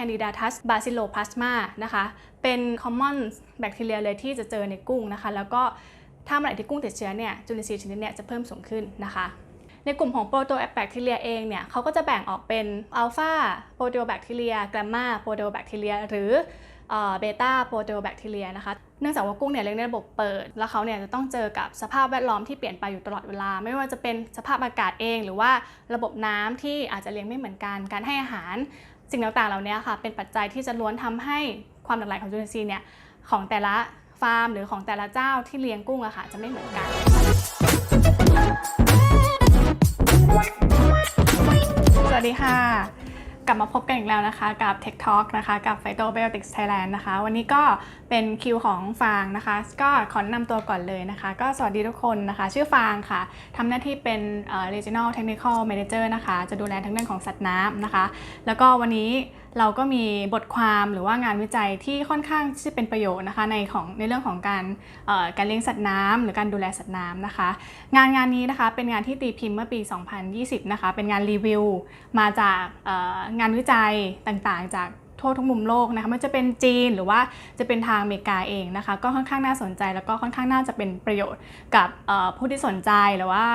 Candidatus bacilloplasma นะคะ เป็น common แบคทีเรียเลยที่จะเจอในกุ้งนะคะ แล้วก็ถ้าเมื่อไหร่ที่กุ้งติดเชื้อเนี่ยจุลินทรีย์ชนิดเนี้ยจะเพิ่มสูงขึ้นนะคะในกลุ่มของโปรโตแบคทีเรียเองเนี่ยเขาก็จะแบ่งออกเป็นอัลฟาโปรโตแบคทีเรียแกรมมาโปรโตแบคทีเรียหรือเบต้าโปรโตแบคทีเรียนะคะ เนื่องจากว่ากุ้งเนี่ยเลี้ยงในระบบเปิด แล้วเขาเนี่ยจะต้องเจอกับสภาพแวดล้อมที่เปลี่ยนไปอยู่ตลอดเวลา ไม่ว่าจะเป็นสภาพอากาศเอง หรือว่าระบบน้ำที่อาจจะเลี้ยงไม่เหมือนกัน การให้อาหาร สิ่งต่างๆเหล่านี้ค่ะเป็นปัจจัยที่จะล้วนทำให้ความหลากหลายของจุลินทรีย์เนี่ยของแต่ละฟาร์ม หรือของแต่ละเจ้าที่เลี้ยงกุ้งอะค่ะจะไม่เหมือนกัน สวัสดีค่ะ ลับมาพบกันอีกแล้วนะคะ กับ Tech Talk นะคะกับ Phytobiotics Thailand นะคะ วันนี้ก็เป็นคิวของฟางนะคะ ก็ขอแนะนำตัวก่อนเลยนะคะ ก็สวัสดีทุกคนนะคะ ชื่อฟางค่ะทำหน้าที่เป็นเอ่อ Regional Technical Manager นะคะ จะดูแลทั้งเรื่องของสัตว์น้ำนะคะ แล้วก็วันนี้ เราก็มีบทความหรือว่างานวิจัยที่ค่อนข้างที่จะเป็นประโยชน์นะคะในของในเรื่องของการการเลี้ยงสัตว์น้ำหรือการดูแลสัตว์น้ำนะคะ งานงานนี้นะคะเป็นงานที่ตีพิมพ์เมื่อปี 2020 นะคะ เป็นงานรีวิว มาจากงานวิจัยต่างๆ จากทั่วทุกมุมโลกนะคะไม่ว่าจะเป็นจีนหรือว่าจะเป็นทางอเมริกาเองนะคะ ก็ค่อนข้างน่าสนใจแล้วก็ค่อนข้างน่าจะเป็นประโยชน์กับผู้ที่สนใจหรือว่า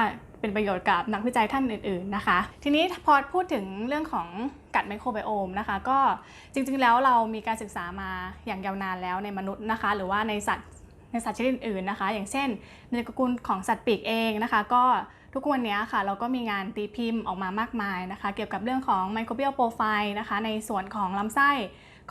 เป็นประโยชน์กับนักวิจัยท่านอื่นๆนะคะ ทีนี้พอพูดถึงเรื่องของกัดไมโครไบโอมนะคะ ก็จริงๆแล้วเรามีการศึกษามาอย่างยาวนานแล้วในมนุษย์นะคะ หรือว่าในสัตว์ในสัตว์ชนิดอื่นนะคะ อย่างเช่น ในตระกูลของสัตว์ปีกเองนะคะ ก็ทุกวันนี้ค่ะเราก็มีงานตีพิมพ์ออกมามากมายนะคะ เกี่ยวกับเรื่องของไมโครเบียลโปรไฟล์นะคะ ในส่วนของลำไส้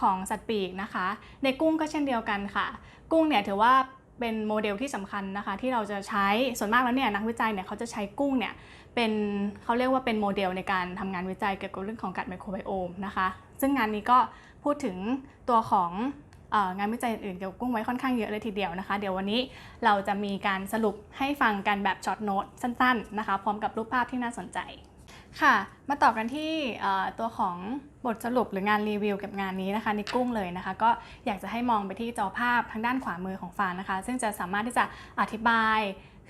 ของสัตว์ปีกนะคะ ในกุ้งก็เช่นเดียวกันค่ะ กุ้งเนี่ยถือว่า เป็นโมเดลที่สำคัญนะคะที่เราจะใช้ส่วนมากแล้วเนี่ยนักวิจัยเนี่ยเขาจะใช้กุ้งเนี่ยเป็นเขาเรียกว่าเป็นโมเดลในการทำงานวิจัยเกี่ยวกับเรื่องของกัดไมโครไบโอมนะคะซึ่งงานนี้ก็พูดถึงตัวของงานวิจัยอื่นเกี่ยวกับกุ้งไว้ค่อนข้างเยอะเลยทีเดียวนะคะ เดี๋ยววันนี้เราจะมีการสรุปให้ฟังกันแบบช็อตโน้ตสั้นๆนะคะ พร้อมกับรูปภาพที่น่าสนใจ ค่ะ มาต่อกันที่ตัวของบทสรุปหรืองานรีวิวกับงานนี้นะคะในกุ้งเลยนะคะ ก็อยากจะให้มองไปที่จอภาพทางด้านขวามือของฟานนะคะ ซึ่งจะสามารถที่จะอธิบาย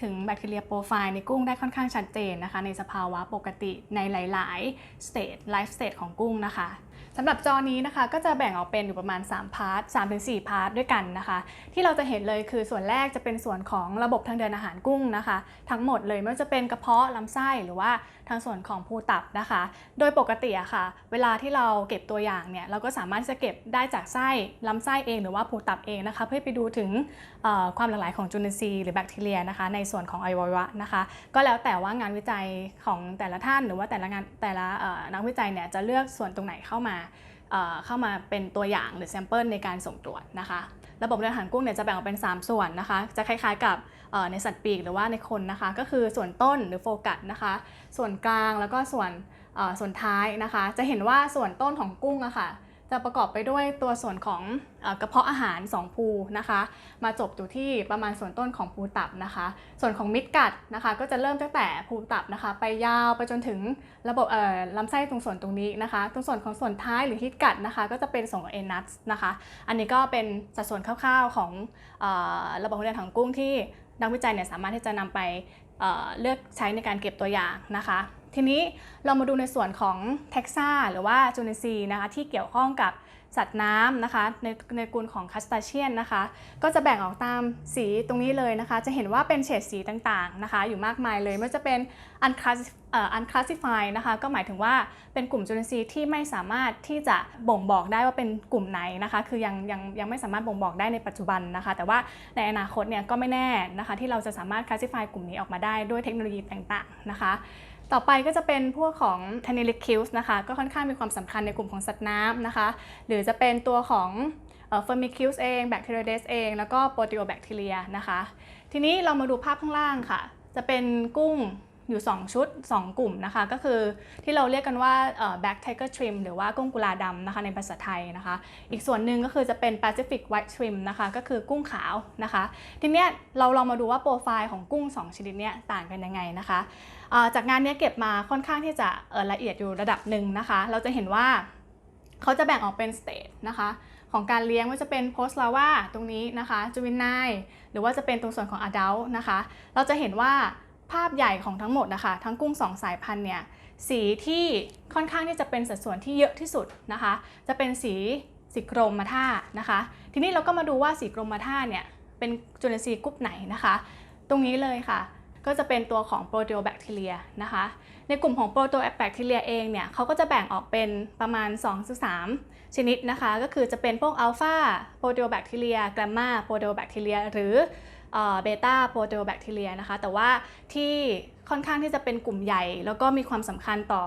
ถึงแบคทีเรียโปรไฟล์ในกุ้งได้ค่อนข้างชัดเจนนะคะ ในสภาวะปกติในหลาย ๆ สเตจไลฟ์สเตจของกุ้งนะคะ สำหรับจอนี้นะคะก็จะแบ่งออกเป็นอยู่ประมาณ 3 พาร์ท3-4พาร์ทด้วยกันนะคะ ที่เราจะเห็นเลยคือส่วนแรกจะเป็นส่วนของระบบทางเดินอาหารกุ้งนะคะ ทั้งหมดเลยไม่ว่าจะเป็นกระเพาะลำไส้หรือว่าทางส่วนของภูตับนะคะ โดยปกติอะค่ะ เวลาที่เราเก็บตัวอย่างเนี่ยเราก็สามารถจะเก็บได้จากไส้ลำไส้เองหรือว่าภูตับเองนะคะ เพื่อไปดูถึงความหลากหลายของจุลินทรีย์หรือแบคทีเรียนะคะ ในส่วนของอวัยวะนะคะ ก็แล้วแต่ว่างานวิจัยของแต่ละท่าน หรือว่าแต่ละงานแต่ละนักวิจัยเนี่ยจะเลือกส่วนตรงไหนเข้ามา เข้ามาเป็นตัวอย่างหรือแซมเปิลในการส่งตรวจนะคะ ระบบเดินอาหารกุ้งเนี่ยจะแบ่งออกเป็น 3 ส่วนนะคะ จะคล้ายๆกับในสัตว์ปีกหรือว่าในคนนะคะ ก็คือส่วนต้นหรือโฟกัสนะคะ ส่วนกลางแล้วก็ส่วนส่วนท้ายนะคะ จะเห็นว่าส่วนต้นของกุ้งอะค่ะ จะประกอบไปด้วยตัวส่วนของอกระเพาะอาหาร 2 ภูนะคะ มาจบอยู่ที่ประมาณส่วนต้นของภูตับนะคะ ส่วนของมิดกัดนะคะ ก็จะเริ่มตั้งแต่ภูตับนะคะ ไปยาวไปจนถึงระบบเอ่อลำไส้ตรงส่วนตรงนี้นะคะ ตรงส่วนของส่วนท้ายหรือฮิตกัดนะคะ ก็จะเป็นส่วนของเอนัสนะคะ อันนี้ก็เป็นสัดส่วนคร่าวๆของอระบบการเดินของกุ้งที่นักวิจัยเนี่ยสามารถที่จะนำไปเเลือกใช้ในการเก็บตัวอย่างนะคะ ทีนี้เรามาดูในส่วนของเท็กซ่าหรือว่าจูเนซีนะคะที่เกี่ยวข้องกับสัตว์น้ำนะคะในในกลุ่มของคัสตาเชียนนะคะ ก็จะแบ่งออกตามสีตรงนี้เลยนะคะ จะเห็นว่าเป็นเฉดสีต่างๆนะคะ อยู่มากมายเลยไม่ว่าจะเป็น unclass- เอ่อ unclassified นะคะก็หมายถึงว่าเป็นกลุ่มจุลินทรีย์ที่ไม่สามารถที่จะบ่งบอกได้ว่าเป็นกลุ่มไหนนะคะ คือยังยังยังไม่สามารถบ่งบอกได้ในปัจจุบันนะคะ แต่ว่าในอนาคตเนี่ยก็ไม่แน่นะคะ ที่เราจะสามารถ classify กลุ่มนี้ออกมาได้ด้วยเทคโนโลยีต่างๆนะคะ ต่อไปก็จะเป็นพวกของ t a n i l i c u s นะคะก็ค่อนข้างมีความสำคัญในกลุ่มของสัตว์น้ำนะคะ หรือจะเป็นตัวของเฟอร์มิคิวส์เองแบคทีเรียเดสเอง แล้วก็โปรติโอแบคทีเรียนะคะ ทีนี้เรามาดูภาพข้างล่างค่ะ จะเป็นกุ้ง อยู่ 2 ชุด 2 กลุ่มนะคะ ก็คือที่เราเรียกกันว่า Black Tiger Shrimp หรือว่ากุ้งกุลาดำนะคะในภาษาไทยนะคะ อีกส่วนหนึ่งก็คือจะเป็น Pacific White Shrimp นะคะก็คือกุ้งขาวนะคะ ทีเนี้ยเราลองมาดูว่าโปรไฟล์ของกุ้ง 2 ชนิดเนี้ยต่างกันยังไงนะคะจากงานนี้เก็บมาค่อนข้างที่จะละเอียดอยู่ระดับหนึ่งนะคะ เราจะเห็นว่าเขาจะแบ่งออกเป็นสเตจนะคะของการเลี้ยงว่าจะเป็น post lava ตรงนี้นะคะ juvenile หรือว่าจะเป็นตรงส่วนของ adult นะคะ เราจะเห็นว่า ภาพใหญ่ของทั้งหมดนะคะ ทั้งกุ้ง 2 สายพันธุ์เนี่ยสีที่ค่อนข้างที่จะเป็นสัดส่วนที่เยอะที่สุดนะคะ จะเป็นสีสีกรมท่านะคะ ทีนี้เราก็มาดูว่าสีกรมท่าเนี่ยเป็นจุลินทรีย์กรุ๊ปไหนนะคะ ตรงนี้เลยค่ะ ก็จะเป็นตัวของโปร t ตแบคทีเรียนะคะ ในกลุ่มของโปร t ตแบคทีเรียเองเนี่ยเขาก็จะแบ่งออกเป็นประมาณ 2-3 ชนิดนะคะ ก็คือจะเป็นพวกอัลฟาโปร t ตแบคทีเรียแกรมมาโปร t ตแบคทีเรียหรือ เบต้าโปร t ต o แบคทีเรียนะคะ แต่ว่าที่ค่อนข้างที่จะเป็นกลุ่มใหญ่ แล้วก็มีความสำคัญต่อ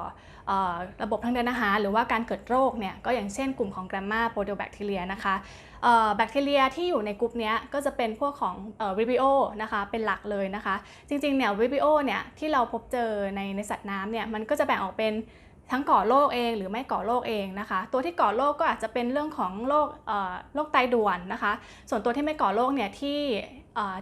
ออระบบทางเดินอาหาร หรือว่าการเกิดโรคเนี่ยก็อย่างเช่นกลุ่มของแกรมมาโปร t ต o แบคทีเรียนะคะแบคทีเรียที่อยู่ในกลุ่มนี้ก็จะเป็นพวกของวิบิโอนะคะเป็นหลักเลยนะคะ จริงๆเนี่ยวิบิโอเนี่ยที่เราพบเจอในในสัตว์น้ำเนี่ยมันก็จะแบ่งออกเป็นทั้งก่อโรคเองหรือไม่ก่อโรคเองนะคะ ตัวที่ก่อโรคก็อาจจะเป็นเรื่องของโรคโรคไตด่วนนะคะ ส่วนตัวที่ไม่ก่อโรคเนี่ยที่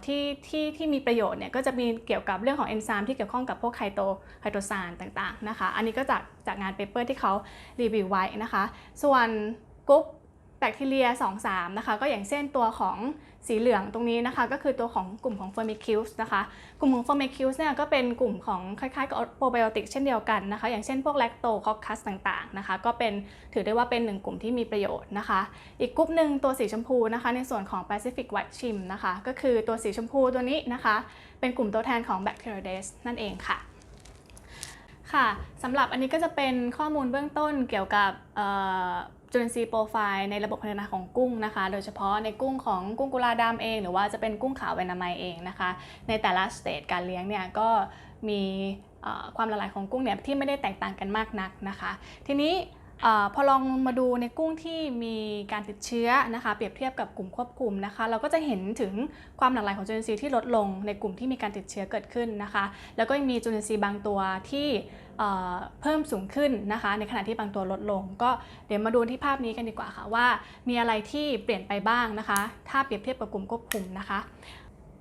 ที่ที่ที่มีประโยชน์เนี่ยก็จะมีเกี่ยวกับเรื่องของเอนไซม์ที่เกี่ยวข้องกับพวกไคโตไคโตซานต่างๆนะคะ อันนี้ก็จากจากงานเปเปอร์ที่เขารีวิวไว้นะคะ ส่วนกรุ๊ป แบคทีเรีย 2-3 นะคะ ก็อย่างเช่นตัวของสีเหลืองตรงนี้นะคะ ก็คือตัวของกลุ่มของ Firmicutes นะคะ กลุ่มของ Firmicutes เนี่ยก็เป็นกลุ่มของคล้ายๆกับโปรไบโอติกเช่นเดียวกันนะคะ อย่างเช่นพวก Lactococcus ต่างๆนะคะ ก็เป็นถือได้ว่าเป็นหนึ่งกลุ่มที่มีประโยชน์นะคะ อีกกลุ่มหนึ่งตัวสีชมพูนะคะ ในส่วนของ Pacific White Shrimp นะคะ ก็คือตัวสีชมพูตัวนี้นะคะ เป็นกลุ่มตัวแทนของ Bacteroides นั่นเองค่ะค่ะสำหรับอันนี้ก็จะเป็นข้อมูลเบื้องต้นเกี่ยวกับ จุลินทรีย์โปรไฟล์ในระบบพัฒนาของกุ้งนะคะ โดยเฉพาะในกุ้งของกุ้งกุลาดำเอง หรือว่าจะเป็นกุ้งขาวเวนามายเองนะคะ ในแต่ละสเตจการเลี้ยงเนี่ยก็มีความละลายของกุ้งเนี่ยที่ไม่ได้แตกต่างกันมากนักนะคะ ทีนี้ อพอลองมาดูในกุ้งที่มีการติดเชื้อนะคะ เปรียบเทียบกับกลุ่มควบคุมนะคะ เราก็จะเห็นถึงความหลากหลายของจุลินทรีย์ที่ลดลงในกลุ่มที่มีการติดเชื้อเกิดขึ้นนะคะ แล้วก็ยังมีจุลินทรีย์บางตัวที่เอ่อเพิ่มสูงขึ้นนะคะ ในขณะที่บางตัวลดลง ก็เดี๋ยวมาดูที่ภาพนี้กันดีกว่าค่ะว่า มีอะไรที่เปลี่ยนไปบ้างนะคะ ถ้าเปรียบเทียบกับกลุ่มควบคุมนะคะ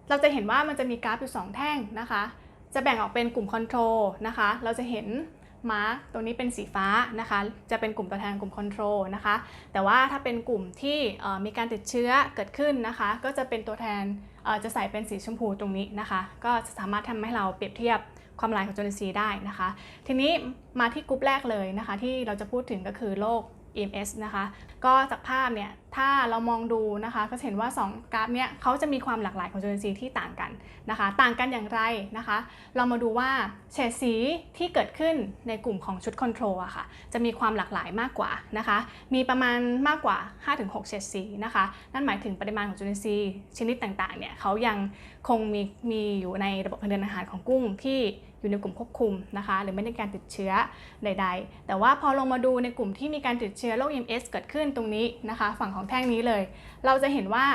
เราจะเห็นว่ามันจะมีกราฟอยู่ 2 แท่งนะคะ จะแบ่งออกเป็นกลุ่มคอนโทรลนะคะ เราจะเห็น มาร์กตรงนี้เป็นสีฟ้านะคะ จะเป็นกลุ่มตัวแทนกลุ่มคอนโทรลนะคะ แต่ว่าถ้าเป็นกลุ่มที่มีการติดเชื้อเกิดขึ้นนะคะ ก็จะเป็นตัวแทนจะใส่เป็นสีชมพูตรงนี้นะคะ ก็จะสามารถทำให้เราเปรียบเทียบความหลายของจุลินทรีย์ได้นะคะ ทีนี้มาที่กลุ่มแรกเลยนะคะ ที่เราจะพูดถึงก็คือโรค EMS นะคะ ก็จากภาพเนี่ยถ้าเรามองดูนะคะก็จะเห็นว่า 2 กราฟเนี่ยเขาจะมีความหลากหลายของจุลินทรีย์ที่ต่างกันนะคะ ต่างกันอย่างไรนะคะ เรามาดูว่าเฉดสีที่เกิดขึ้นในกลุ่มของชุดคอนโทรลอะค่ะจะมีความหลากหลายมากกว่านะคะ มีประมาณมากกว่า 5-6 เฉดสีนะคะ นั่นหมายถึงปริมาณของจุลินทรีย์ชนิดต่างๆเนี่ยเขายังคงมีมีอยู่ในระบบทางเดินอาหารของกุ้งที่ อยู่ในกลุ่มควบคุมนะคะ หรือไม่ได้การติดเชื้อใด ๆ แต่ว่าพอลงมาดูในกลุ่มที่มีการติดเชื้อโรค MS เกิดขึ้นตรงนี้นะคะ ฝั่งของแท่งนี้เลย เราจะเห็นว่า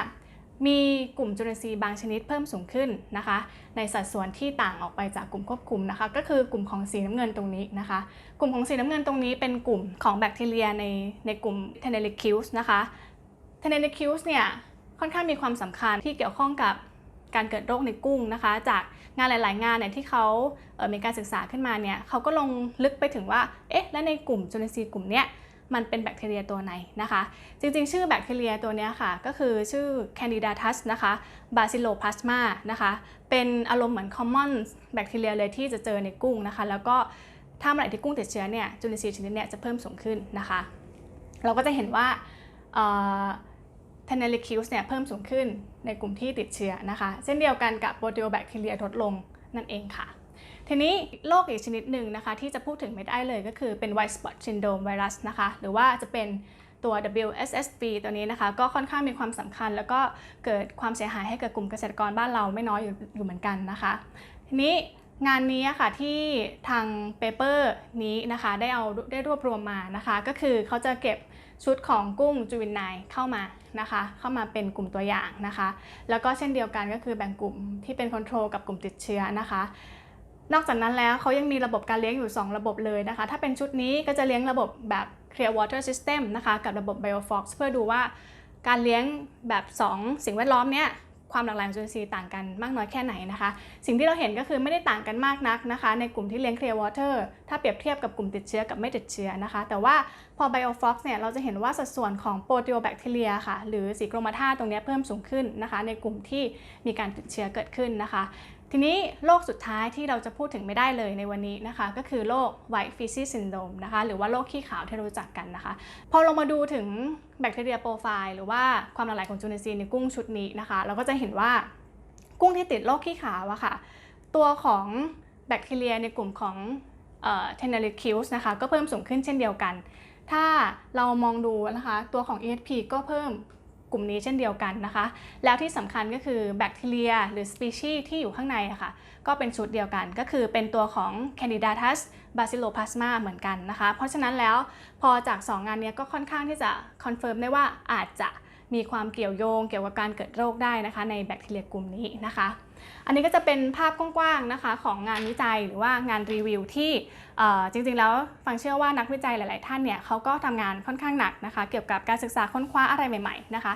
มีกลุ่มจุลินทรีย์บางชนิดเพิ่มสูงขึ้นนะคะ ในสัดส่วนที่ต่างออกไปจากกลุ่มควบคุมนะคะ ก็คือกลุ่มของสีน้ำเงินตรงนี้นะคะ กลุ่มของสีน้ำเงินตรงนี้เป็นกลุ่มของแบคทีเรียในในกลุ่ม t e n e r i c u s นะคะ t e n e r i c u s เนี่ยค่อนข้างมีความสำคัญที่เกี่ยวข้องกับ การเกิดโรคในกุ้งนะคะ จากงานหลาย ๆ งานเนี่ยที่เขาเอ่อมีการศึกษาขึ้นมาเนี่ยเขาก็ลงลึกไปถึงว่าเอ๊ะและในกลุ่มจุลินทรีย์กลุ่มเนี้ยมันเป็นแบคทีเรียตัวไหนนะคะ จริงๆ ชื่อแบคทีเรียตัวนี้ค่ะ ก็คือชื่อ Candidatus นะคะ Bacilloplasma นะคะ เป็นอารมณ์เหมือน common แบคทีเรียเลยที่จะเจอในกุ้งนะคะ แล้วก็ถ้าเมื่อไหร่ที่กุ้งติดเชื้อเนี่ยจุลินทรีย์ชนิดเนี้ยจะเพิ่มสูงขึ้นนะคะ เราก็จะเห็นว่า เอ่อ t e n e r i c u s เนี่ยเพิ่มสูงขึ้นในกลุ่มที่ติดเชื้อนะคะ เช่นเดียวกันกับโปร t ต o แบคทีเรียลดลงนั่นเองค่ะ ทีนี้โรคอีกชนิดหนึ่งนะคะ ที่จะพูดถึงไม่ได้เลยก็คือเป็น white spot syndrome virus นะคะ หรือว่าจะเป็นตัว WSSB ตัวนี้นะคะ ก็ค่อนข้างมีความสำคัญ แล้วก็เกิดความเสียหายให้กับกลุ่มเกษตรกรบ้านเราไม่น้อยอยู่อยู่เหมือนกันนะคะ ทีนี้งานนี้ค่ะที่ทางเปเปอร์นี้นะคะได้เอาได้รวบรวมมานะคะ ก็คือเขาจะเก็บชุดของกุ้งจูวินไนเข้ามา นะคะ เข้ามาเป็นกลุ่มตัวอย่างนะคะ แล้วก็เช่นเดียวกันก็คือแบ่งกลุ่มที่เป็นคอนโทรลกับกลุ่มติดเชื้อนะคะนอกจากนั้นแล้วเขายังมีระบบการเลี้ยงอยู่ 2 ระบบเลยนะคะ ถ้าเป็นชุดนี้ก็จะเลี้ยงระบบแบบ Clear Water System นะคะ กับระบบ Biofox เพื่อดูว่าการเลี้ยงแบบ 2 สิ่งแวดล้อมเนี้ย ความหลากหลายของจุลินทรีย์ต่างกันมากน้อยแค่ไหนนะคะ สิ่งที่เราเห็นก็คือไม่ได้ต่างกันมากนักนะคะ ในกลุ่มที่เลี้ยงเคลียร์วอเตอร์ถ้าเปรียบเทียบกับกลุ่มติดเชื้อกับไม่ติดเชื้อนะคะ แต่ว่าพอไบโอฟ็อกซ์เนี่ยเราจะเห็นว่าสัดส่วนของโปร t ต o แบคทีเรียค่ะหรือสีกรมาธาตรงนี้เพิ่มสูงขึ้นนะคะ ในกลุ่มที่มีการติดเชื้อเกิดขึ้นนะคะ ทีนี้โรคสุดท้ายที่เราจะพูดถึงไม่ได้เลยในวันนี้นะคะ ก็คือโรค white feces syndrome นะคะ หรือว่าโรคขี้ขาวที่รู้จักกันนะคะ พอลงมาดูถึงแบคทีเรียโปรไฟล์หรือว่าความหลากหลายของจุลินทรีย์ในกุ้งชุดนี้นะคะ เราก็จะเห็นว่ากุ้งที่ติดโรคขี้ขาวอะค่ะ ตัวของแบคทีเรียในกลุ่มของเทนเนอริคิวส์นะคะ ก็เพิ่มสูงขึ้นเช่นเดียวกัน ถ้าเรามองดูนะคะ ตัวของ ESP ก็เพิ่ม กลุ่มนี้เช่นเดียวกันนะคะ แล้วที่สำคัญก็คือแบคทีเรียหรือสปีชีส์ที่อยู่ข้างในะค่ะ ก็เป็นชุดเดียวกัน ก็คือเป็นตัวของ Candidatus bacilloplasma เหมือนกันนะคะ เพราะฉะนั้นแล้วพอจาก 2 งานเนี้ยก็ค่อนข้างที่จะคอนเฟิร์มได้ว่าอาจจะ มีความเกี่ยวโยงเกี่ยวกับการเกิดโรคได้นะคะ ในแบคทีเรียกลุ่มนี้นะคะ อันนี้ก็จะเป็นภาพกว้างๆนะคะของงานวิจัยหรือว่างานรีวิวที่จริงๆแล้วฟังเชื่อว่านักวิจัยหลายๆ ท่านเนี่ยเขาก็ทำงานค่อนข้างหนักนะคะ เกี่ยวกับการศึกษาค้นคว้าอะไรใหม่ๆนะคะ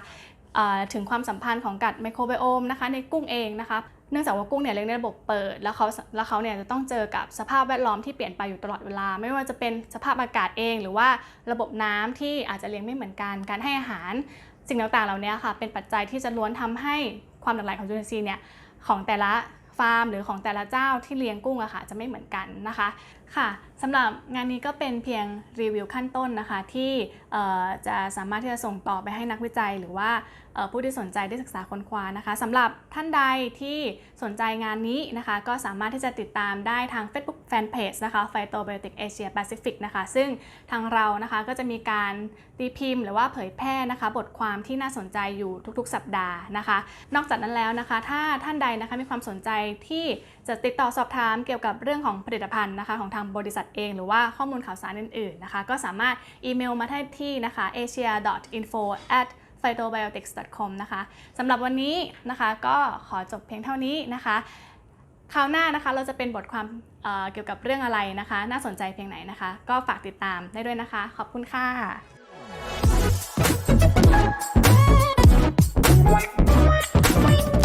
ถึงความสัมพันธ์ของกัดไมโครไบโอมนะคะในกุ้งเองนะคะเนื่องจากว่ากุ้งเนี่ยเลี้ยงในระบบเปิด แล้วเขาแล้วเขาเนี่ยจะต้องเจอกับสภาพแวดล้อมที่เปลี่ยนไปอยู่ตลอดเวลา ไม่ว่าจะเป็นสภาพอากาศเอง หรือว่าระบบน้ำที่อาจจะเลี้ยงไม่เหมือนกัน การให้อาหาร สิ่งต่างๆเหล่านี้ค่ะเป็นปัจจัยที่จะล้วนทำให้ความหลากหลายของจุลินทรีย์เนี่ยของแต่ละฟาร์มหรือของแต่ละเจ้าที่เลี้ยงกุ้งอะค่ะจะไม่เหมือนกันนะคะค่ะสำหรับงานนี้ก็เป็นเพียงรีวิวขั้นต้นนะคะที่จะสามารถที่จะส่งต่อไปให้นักวิจัย หรือว่าผู้ที่สนใจได้ศึกษาค้นคว้านะคะสำหรับท่านใดที่สนใจงานนี้นะคะ ก็สามารถที่จะติดตามได้ทาง Facebook Fanpage นะคะ Phytobiotic Asia Pacific นะคะ ซึ่งทางเรานะคะก็จะมีการตีพิมพ์หรือว่าเผยแพร่นะคะ บทความที่น่าสนใจอยู่ทุกๆ สัปดาห์นะคะ นอกจากนั้นแล้วนะคะ ถ้าท่านใดนะคะมีความสนใจที่จะติดต่อสอบถามเกี่ยวกับเรื่องของผลิตภัณฑ์นะคะ ของทางบริษัทเอง หรือว่าข้อมูลข่าวสารอื่นๆนะคะ ก็สามารถอีเมลมาได้ที่นะคะ asia.info phytobiotics.com นะคะสำหรับวันนี้นะคะก็ขอจบเพียงเท่านี้นะคะ คราวหน้านะคะเราจะเป็นบทความเเกี่ยวกับเรื่องอะไรนะคะ น่าสนใจเพียงไหนนะคะ ก็ฝากติดตามได้ด้วยนะคะ ขอบคุณค่ะ